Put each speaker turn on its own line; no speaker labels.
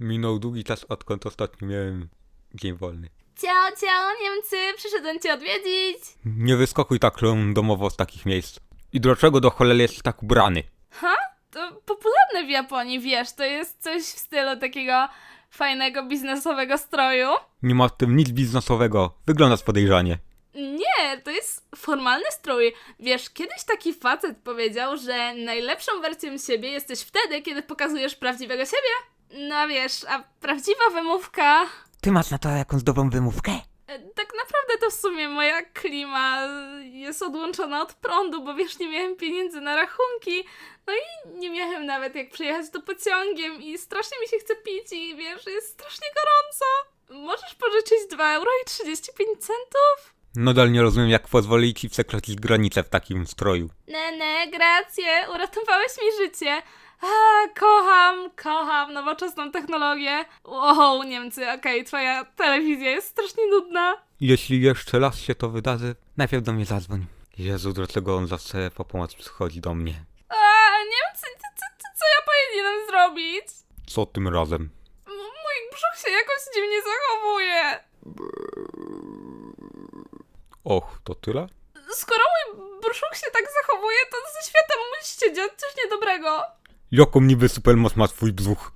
Minął długi czas, odkąd ostatnio miałem dzień wolny.
Ciao, ciao, Niemcy, przyszedłem cię odwiedzić.
Nie wyskakuj tak domowo z takich miejsc. I dlaczego do cholery jesteś tak ubrany?
Ha? To popularne w Japonii, wiesz, to jest coś w stylu takiego fajnego biznesowego stroju.
Nie ma w tym nic biznesowego. Wyglądasz podejrzanie.
Nie, to jest formalny strój. Wiesz, kiedyś taki facet powiedział, że najlepszą wersją siebie jesteś wtedy, kiedy pokazujesz prawdziwego siebie. No wiesz, a prawdziwa wymówka...
Ty masz na to jakąś dobrą wymówkę?
e, Tak naprawdę to w sumie moja klima jest odłączona od prądu, bo wiesz, nie miałem pieniędzy na rachunki. No i nie miałem nawet jak przyjechać do pociągiem i strasznie mi się chce pić i wiesz, jest strasznie gorąco. Możesz pożyczyć 2 euro i 35 centów?
Nadal nie rozumiem, jak pozwolili ci przekroczyć granicę w takim stroju.
Nene, gracje, uratowałeś mi życie. A, kocham, kocham nowoczesną technologię. Wow, Niemcy, okej, twoja telewizja jest strasznie nudna.
Jeśli jeszcze raz się to wydarzy, najpierw do mnie zadzwoń. Jezu, dlaczego on zawsze po pomoc przychodzi do mnie?
A, Niemcy, co, co, co, ja powinienem zrobić?
Co tym razem?
M- mój brzuch się jakoś dziwnie zachowuje.
Och, to tyle?
Skoro mój brzuch się tak zachowuje, to ze światem musi się dziać coś niedobrego.
Jaką niby supermoc ma twój brzuch?